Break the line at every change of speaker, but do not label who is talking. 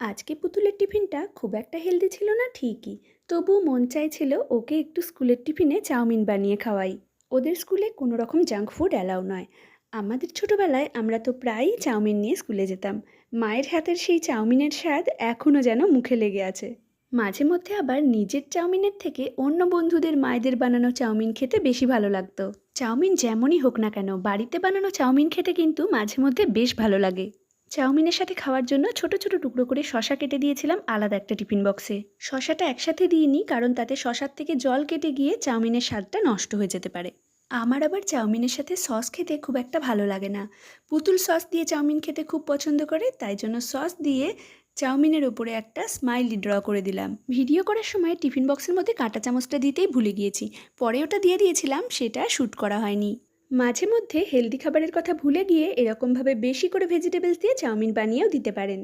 আজকে পুতুলের টিফিনটা খুব একটা হেলদি ছিল না ঠিকই। তবু মন চাইছিল ওকে একটু স্কুলের টিফিনে চাউমিন বানিয়ে খাওয়াই। ওদের স্কুলে কোনো রকম জাঙ্ক ফুড অ্যালাউ নয়। আমাদের ছোটোবেলায় আমরা তো প্রায়ই চাউমিন নিয়ে স্কুলে যেতাম। মায়ের হাতের সেই চাউমিনের স্বাদ এখনও যেন মুখে লেগে আছে। মাঝে মধ্যে আবার নিজের চাউমিনের থেকে অন্য বন্ধুদের মায়েদের বানানো চাউমিন খেতে বেশি ভালো লাগতো। চাউমিন যেমনই হোক না কেন, বাড়িতে বানানো চাউমিন খেতে কিন্তু মাঝে মধ্যে বেশ ভালো লাগে। চাউমিনের সাথে খাওয়ার জন্য ছোট ছোট টুকরো করে শশা কেটে দিয়েছিলাম আলাদা একটা টিফিন বক্সে। শশাটা একসাথে দিইনি, কারণ তাতে শশার থেকে জল কেটে গিয়ে চাউমিনের স্বাদটা নষ্ট হয়ে যেতে পারে। আমার আবার চাউমিনের সাথে সস খেতে খুব একটা ভালো লাগে না। পুতুল সস দিয়ে চাউমিন খেতে খুব পছন্দ করে, তাই জন্য সস দিয়ে চাউমিনের ওপরে একটা স্মাইলি ড্র করে দিলাম। ভিডিও করার সময় টিফিন বক্সের মধ্যে কাঁটা চামচটা দিতেই ভুলে গিয়েছি। পরে ওটা দিয়ে দিয়েছিলাম, সেটা শ্যুট করা হয়নি। মাঝে মধ্যে হেলদি খাবারের কথা ভুলে গিয়ে এরকমভাবে বেশি করে ভেজিটেবলস দিয়ে চাউমিন বানিয়েও দিতে পারেন।